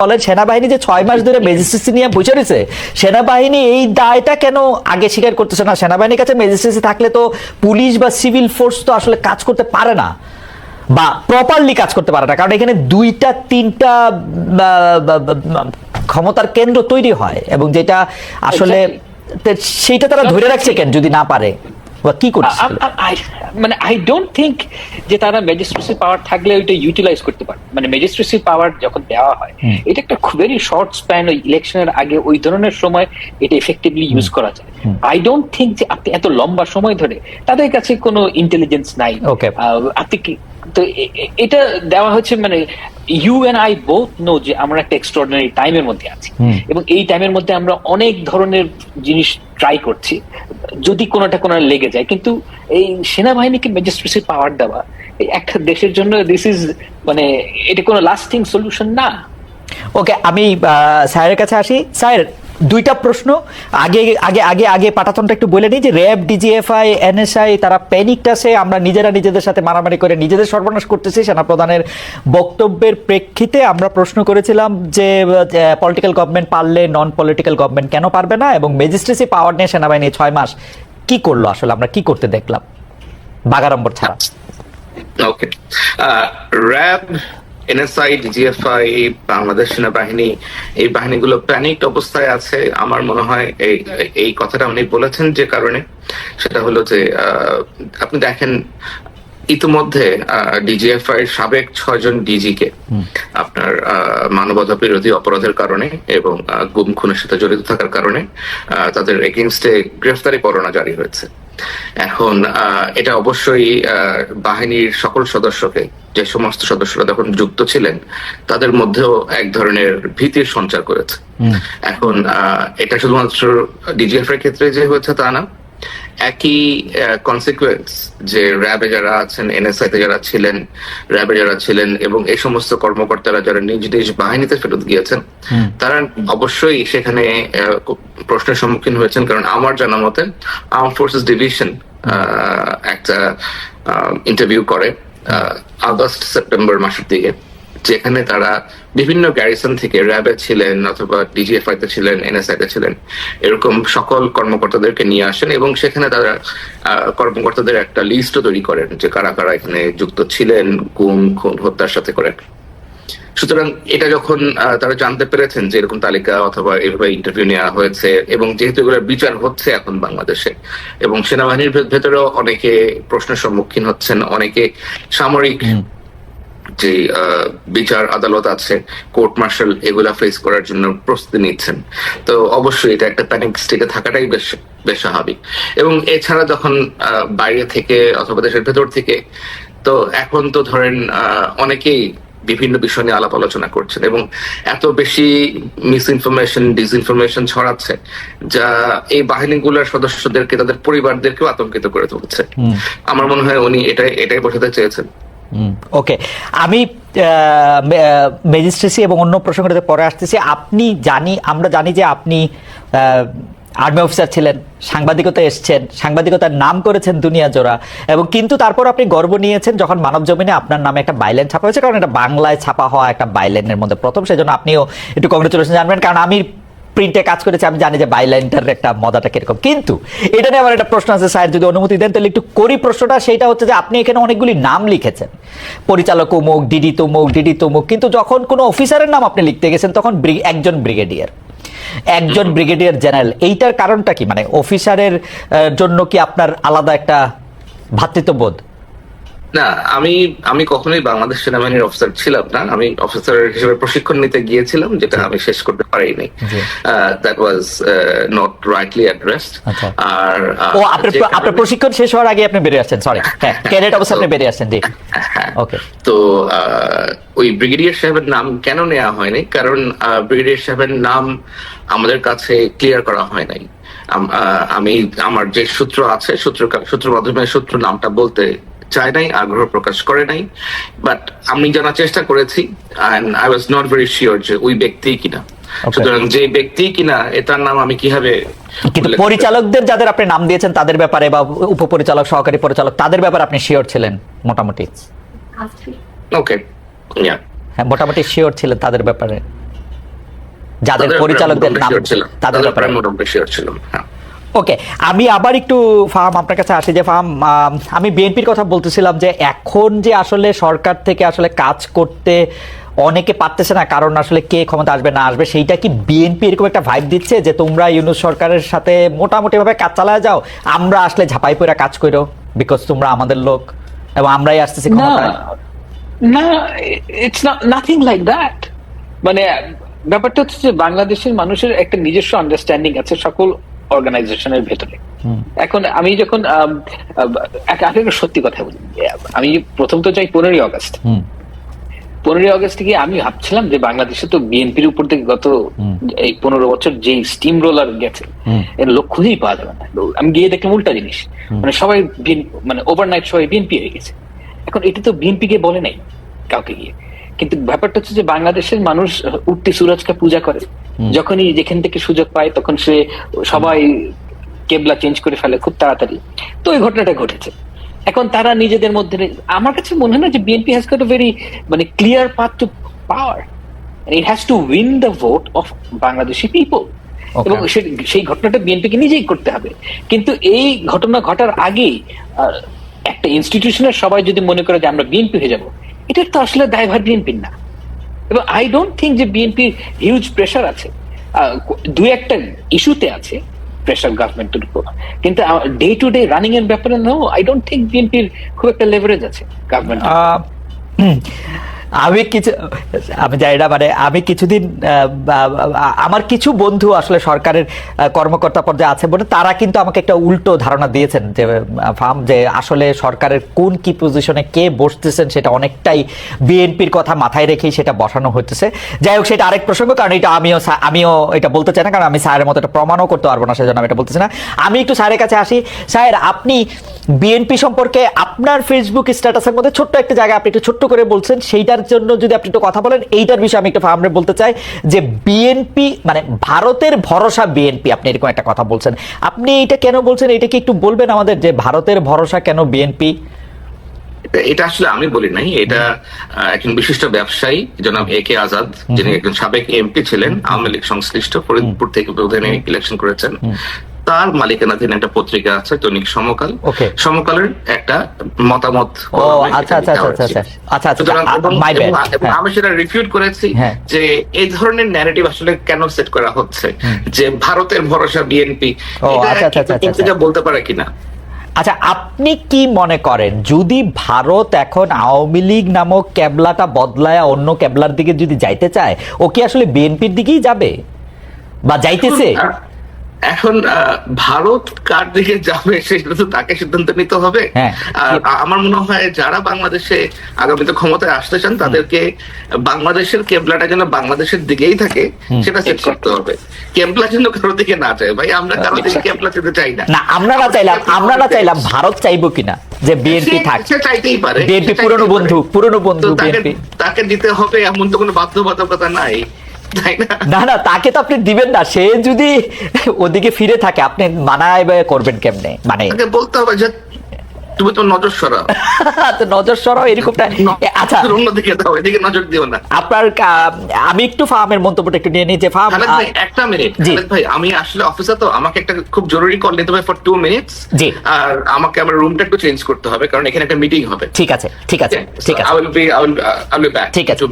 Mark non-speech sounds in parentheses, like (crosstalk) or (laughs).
বলেন সেনাবাহিনী যে ছয় মাস ধরে ম্যাজিস্ট্রেসি নিয়ে বসে রয়েছে সেনাবাহিনী এই দায়টা কেন আগে স্বীকার করতেছে না? সেনাবাহিনীর কাছে ম্যাজিস্ট্রেসি থাকলে তো পুলিশ বা সিভিল ফোর্স তো আসলে কাজ করতে পারে না বা প্রপারলি কাজ করতে পারে না কারণ এখানে দুইটা তিনটা ক্ষমতার কেন্দ্র তৈরি হয় এবং যেটা আসলে সেইটা তারা ধরে রাখছে কেন যদি না পারে? বা কি করছে মানে আই ডোন্ট থিঙ্ক যে তারা ম্যাজিস্ট্রেসি পাওয়ার থাকলে ওইটা ইউটিলাইজ করতে পারে মানে ম্যাজিস্ট্রেসি পাওয়ার যখন দেওয়া হয় এটা একটা ভেরি শর্ট স্প্যান ওই ইলেকশনের আগে ওই ধরনের সময় এটা এফেক্টিভলি ইউজ করা যায়। আই ডোন্ট থিঙ্ক যে আপনি এত লম্বা সময় ধরে তাদের কাছে কোনো ইন্টেলিজেন্স নাই. আপনি তো এটা দেওয়া হচ্ছে মানে you and I both know যে আমরা একটা এক্সট্রাঅর্ডিনারি টাইমের মধ্যে আছি। এবং এই টাইমের মধ্যে আমরা অনেক ধরনের জিনিস ট্রাই করছি যদি কোনোটা কোনো লেগে যায়। কিন্তু এই সেনাবাহিনীকে ম্যাজিস্ট্রেসি পাওয়ার দেওয়া একটা দেশের জন্য দিস ইজ মানে এটা কোনো লাস্টিং সলিউশন না। ওকে আমি স্যারের কাছে আসি। স্যার দুইটা প্রশ্ন। আগে আগে আগে আগে পাঠাতনটা একটু বলে নিই যে র্যাব, ডিজিএফআই, এনএসআই তারা প্যানিকটাসে আমরা নিজেরা নিজেদের সাথে মারামারি করে নিজেদের সর্বনাশ করতেছি, সেনাপ্রধানের বক্তব্যের প্রেক্ষিতে আমরা প্রশ্ন করেছিলাম যে পলিটিক্যাল গভর্নমেন্ট পারলে নন পলিটিক্যাল গভর্নমেন্ট কেন পারবে না এবং ম্যাজিস্ট্রেসি পাওয়ার নিয়ে সেনাবাহিনী ছয় মাস কি করল আসলে, আমরা কি করতে দেখলাম? বাগাড়ম্বর ছাড়া। Okay RAB NSI DGFI Bangladesh সেনাবাহিনী এই বাহিনীগুলো প্যানিকড অবস্থায় আছে। আমার মনে হয় এই এই কথাটা উনি বলেছেন যে কারণে। সেটা হলো যে আপনি দেখেন ইতিমধ্যে ডিজিএফআই এর সাবেক ছয়জন ডিজি কে আপনার মানবতা বিরোধী অপরাধের কারণে এবং গুম খুনের সাথে জড়িত থাকার কারণে তাদের এগেনস্টে গ্রেফতারি পরোয়ানা জারি হয়েছে। এখন আহ, এটা অবশ্যই আহ, বাহিনীর সকল সদস্যকে যে সমস্ত সদস্যরা তখন যুক্ত ছিলেন তাদের মধ্যেও এক ধরনের ভীতির সঞ্চার করেছে। এখন আহ, এটা শুধুমাত্র ডিজিএফ এর ক্ষেত্রে যে হয়েছে তা না একই কনসিকুয়েন্স যে র্যাবে যারা আছেন এনএসআই তে যারা ছিলেন র্যাবে যারা ছিলেন এবং এই সমস্ত কর্মকর্তারা যারা নিজ নিজ বাহিনীতে ফেরত গিয়েছেন তারা অবশ্যই সেখানে প্রশ্নের সম্মুখীন হয়েছেন। কারণ আমার জানা মতে আর্ম ফোর্সেস ডিভিশন একটা ইন্টারভিউ করে আগস্ট সেপ্টেম্বর মাসের দিকে। যেখানে তারা বিভিন্ন গ্যারিসন থেকে র্যাবে ছিলেন অথবা ডিজিএফআই তে ছিলেন এনএসআই তে ছিলেন, এরকম সকল কর্মকর্তাদেরকে নিয়ে আসেন এবং সেখানে তারা কর্মকর্তাদের একটা লিস্টও তৈরি করেন যে কারা কারা এখানে যুক্ত ছিলেন গুম খুন হত্যার সাথে করেন সুতরাং এটা যখন তারা জানতে পেরেছেন যে এরকম তালিকা অথবা এভাবে ইন্টারভিউ নেওয়া হয়েছে এবং যেহেতু এগুলোর বিচার হচ্ছে এখন বাংলাদেশে এবং সেনাবাহিনীর ভেতরেও অনেকে প্রশ্নের সম্মুখীন হচ্ছেন, অনেকে সামরিক যে বিচার আদালত আছে কোর্ট মার্শাল এগুলা ফেস করার জন্য প্রস্তুতি নিচ্ছেন। তো অবশ্যই এটা একটা প্যানিক স্টেটে থাকাটাই বেশ বেশ স্বাভাবিক। এবং এছাড়া যখন বাইরে থেকে অথবা দেশের ভেতর থেকে তো এখন তো ধরেন আহ, অনেকেই বিভিন্ন বিষয় নিয়ে আলাপ আলোচনা করছেন এবং এত বেশি মিস ইনফরমেশন ডিসইনফরমেশন ছড়াচ্ছে যা এই বাহিনীগুলোর সদস্যদেরকে তাদের পরিবারদেরকেও আতঙ্কিত করে তুলছে। আমার মনে হয় উনি এটাই এটাই বোঝাতে চেয়েছেন। ওকে, আমি ম্যাজিস্ট্রেসি এবং অন্য প্রসঙ্গটাতে পরে আসতেছি। আপনি জানি, আমরা জানি যে আপনি আর্মি অফিসার ছিলেন, সাংবাদিকতা এসছেন, সাংবাদিকতার নাম করেছেন দুনিয়া জোড়া, এবং কিন্তু তারপর আপনি গর্ব নিয়েছেন যখন মানব জমিনে আপনার নামে একটা বাইলেন ছাপা হয়েছে, কারণ এটা বাংলায় ছাপা হওয়া একটা বাইলেনের মধ্যে প্রথম, সেজন্য আপনিও একটু কংগ্রেচুলেশন জানবেন, কারণ আমি প্রিন্টে কাজ করেছে, আমি জানি যে বাইলাইনটার একটা মজাটা কীরকম। কিন্তু এটা নিয়ে আমার একটা প্রশ্ন আছে, স্যার, যদি অনুমতি দেন, তাহলে একটু করি প্রশ্নটা, সেটা হচ্ছে যে আপনি এখানে অনেকগুলি নাম লিখেছেন। পরিচালক অমুক, ডিডি তমুক ডিডি তমুক, কিন্তু যখন কোনো অফিসারের নাম আপনি লিখতে গেছেন, তখন একজন ব্রিগেডিয়ার। একজন ব্রিগেডিয়ার জেনারেল, এইটার কারণটা কি? মানে অফিসারের জন্য কি আপনার আলাদা একটা ভ্রাতৃত্ববোধ না আমি আমি কখনোই বাংলাদেশ সেনাবাহিনীর অফিসার ছিলাম না। আমি অফিসার হিসেবে প্রশিক্ষণ নিতে গিয়েছিলাম যেটা আমি শেষ করতে পারিনি। That was not rightly addressed. আর ও আপনার প্রশিক্ষণ শেষ হওয়ার আগে আপনি বেরিয়ে আসছেন সরি হ্যাঁ (laughs) ক্যাডেট অবস্থা আপনি বেরিয়ে আসছেন জি। হ্যাঁ। ওকে তো আহ, ওই ব্রিগেডিয়ার সাহেবের নাম কেন নেওয়া হয়নি? কারণ ব্রিগেডিয়ার সাহেবের নাম আমাদের কাছে ক্লিয়ার করা হয় নাই। আমি আমার যে সূত্র আছে সূত্র সূত্র মাধ্যমে সূত্র নামটা বলতে চায় নাই আগ্রহ প্রকাশ করে নাই। বাট আমি জানার চেষ্টা করেছি and I was not very sure যে ওই ব্যক্তি কিনা। সুতরাং যে ব্যক্তি কিনা এটার নাম আমি কীভাবে কিন্তু পরিচালকদের যাদের আপনি নাম দিয়েছেন তাদের ব্যাপারে বা উপপরিচালক সহকারী পরিচালক তাদের ব্যাপারে আপনি শিওর ছিলেন মোটামুটি? ওকে হ্যাঁ মোটামুটি শিওর ছিলেন তাদের ব্যাপারে। যাদের পরিচালকদের নাম তাদের ব্যাপারে। মোটামুটি শিওর ছিলাম হ্যাঁ। ওকে আমি আবার একটু ফাহাম আপনার কাছে আসি যে ফাহাম আমি বিএনপির কথা বলতেছিলাম যে এখন যে আসলে সরকার থেকে আসলে কাজ করতে অনেকে পারতেছে না কারণ আসলে কে ক্ষমতা আসবে না আসবে সেইটা কি বিএনপি এরকম একটা ভাইব দিচ্ছে যে তোমরা ইউনুস সরকারের সাথে মোটামুটি ভাবে কাজ চালায় যাও আমরা আসলে ঝাপাই পড়ে কাজ করো বিকজ তোমরা আমাদের লোক এবং আমরাই আসতেছি না ক্ষমতায়। না ইটস নাথিং লাইক দ্যাট মানে ব্যাপারটা হচ্ছে যে বাংলাদেশের মানুষের একটা নিজস্ব আন্ডারস্ট্যান্ডিং আছে সকল অর্গানাইজেশনের ভেতরে। এখন আমি যখন আপনাকে সত্যি কথা বলি। আমি প্রথম তো চাই পনেরোই আগস্ট। পনেরোই আগস্ট থেকে আমি ভাবছিলাম যে বাংলাদেশে তো বিএনপির উপর থেকে গত এই পনেরো বছর যে স্টিম রোলার গেছে। এর লোক খুঁজেই পাওয়া যাবে না। আমি গিয়ে দেখলাম উল্টা জিনিস। মানে সবাই মানে ওভারনাইট সবাই বিএনপি হয়ে গেছে। এখন এটা তো বিএনপি কে বলে নাই কাউকে গিয়ে। কিন্তু ব্যাপারটা হচ্ছে যে বাংলাদেশের মানুষ উঠতি সুরজকে পূজা করে। যখনই যেখান থেকে সুযোগ পায় তখন সে সবাই কেবলা চেঞ্জ করে ফেলে খুব তাড়াতাড়ি। তো ওই ঘটনাটা ঘটেছে। এখন তারা নিজেদের মধ্যে আমার কাছে মনে হয় না যে বিএনপি হ্যাজ গট ভেরি মানে clear path to power it has to win the vote of Bangladeshi people এবং সেই ঘটনাটা বিএনপিকে নিজেই করতে হবে। কিন্তু এই ঘটনা ঘটার আগেই আহ, একটা ইনস্টিটিউশনের সবাই যদি মনে করে যে আমরা বিএনপি হয়ে যাব এটা তো আসলে দায়ভার বিএনপির না। এবং আই ডোন্ট থিঙ্ক যে বিএনপির হিউজ প্রেশার আছে। দু একটা ইস্যুতে আছে প্রেশার গভর্নমেন্টের উপর। কিন্তু ডে টু ডে রানিং এর ব্যাপারে নো আই ডোন্ট থিঙ্ক বিএনপির খুব একটা লেভারেজ আছে গভর্নমেন্ট আমি কিছু, আমি জানি না মানে আমি কিছুদিন আমার কিছু বন্ধু আসলে সরকারের কর্মকর্তা পর্যায়ে আছে বলে তারা কিন্তু আমাকে একটা উল্টো ধারণা দিয়েছেন যে ফার্ম, যে আসলে সরকারের কোন কি পজিশনে কে বসতেছেন সেটা অনেকটাই বিএনপির কথা মাথায় রেখেই সেটা বসানো হতেছে যাই হোক, সেটা আরেক প্রসঙ্গ, কারণ এটা আমিও আমিও এটা বলতে চাই না, কারণ আমি স্যারের মতো এটা প্রমাণও করতে পারব না, সেজন্য আমি এটা বলতেছি না। আমি একটু স্যারের কাছে আসি। স্যার, আপনি বিএনপি সম্পর্কে আপনার ফেসবুক স্ট্যাটাসের মধ্যে ছোট্ট একটা জায়গা আপনি একটু ছোট্ট করে বলছেন সেইটার জন্য যদি আপনি একটু কথা বলেন এইটার বিষয়ে আমি একটু ফার্মে বলতে চাই যে বিএনপি মানে ভারতের ভরসা বিএনপি আপনি এরকম একটা কথা বলছেন। আপনি এটা কেন বলছেন? এটা কি একটু বলবেন আমাদের যে ভারতের ভরসা কেন বিএনপি এটা- আসলে আমি বলি নাই এটা একজন বিশিষ্ট ব্যবসায়ী জনাব এ কে আজাদ যিনি একজন সাবেক এমপি ছিলেন আওয়ামী লীগ সংশ্লিষ্ট ফরিদপুর থেকে ইলেকশন করেছেন। তার মালিকানাধীন একটা পত্রিকা আছে দৈনিক সমকাল। সমকালের একটা মতামত আমি সেটা রিফিউট করেছি হ্যাঁ। যে এই ধরনের ন্যারেটিভ আসলে কেন সেট করা হচ্ছে? যে ভারতের ভরসা বিএনপি আচ্ছা, আচ্ছা, আচ্ছা, পত্রিকা বলতে পারে কিনা? আচ্ছা আপনি কি মনে করেন যদি ভারত এখন আওয়ামী লীগ নামক ক্যাবলাটা বদলায় অন্য ক্যাবলার দিকে যদি যাইতে চায় ও কি আসলে বিএনপির দিকেই যাবে? বা যাইতেছে? এখন ভারত কার দিকে যাবে সেটা তো তাকে সিদ্ধান্ত নিতে হবে। হ্যাঁ। আর আমার মনে হয় যারা বাংলাদেশে আগামীতে ক্ষমতায় আসতে চান তাদেরকে বাংলাদেশের কেবলাটা যেন বাংলাদেশের দিকেই থাকে সেটা সেট করতে হবে। কেবলা যেন কারোর দিকে না যায় ভাই আমরা কারোর দিকে কেবলা যেতে চাই না। না আমরা না চাইলাম আমরা না চাইলাম ভারত চাইব কিনা যে বিএনপি থাক। চাইতেই পারে বিএনপি পুরনো বন্ধু পুরনো বন্ধু তাকে বিএনপি। তাকে দিতে হবে এমন তো কোনো বাধ্যবাধকতা নাই। না? না তাকে তো আপনি দিবেন না। সে যদি ওদিকে ফিরে থাকে আপনি মানায় বা করবেন কেমনে? মানে বলতে হবে যে তুমি তো নজর সরাও। (laughs) তো নজর সরাও এরকমটা আচ্ছা। (laughs) অন্যদিকে দাও এদিকে নজর দিও না। আপনার আমি একটু ফার্মের মন্তব্যটা একটু নিয়ে নিই যে ফার্ম একটা মিনিট। ভাই আমি আসলে অফিসে তো আমাকে একটা খুব জরুরি কল নিতে হবে ফর টু মিনিটস জি। আর আমাকে আমার রুমটা একটু চেঞ্জ করতে হবে কারণ এখানে একটা মিটিং হবে। ঠিক আছে ঠিক আছে ঠিক আছে। I will be I will I will back ঠিক আছে।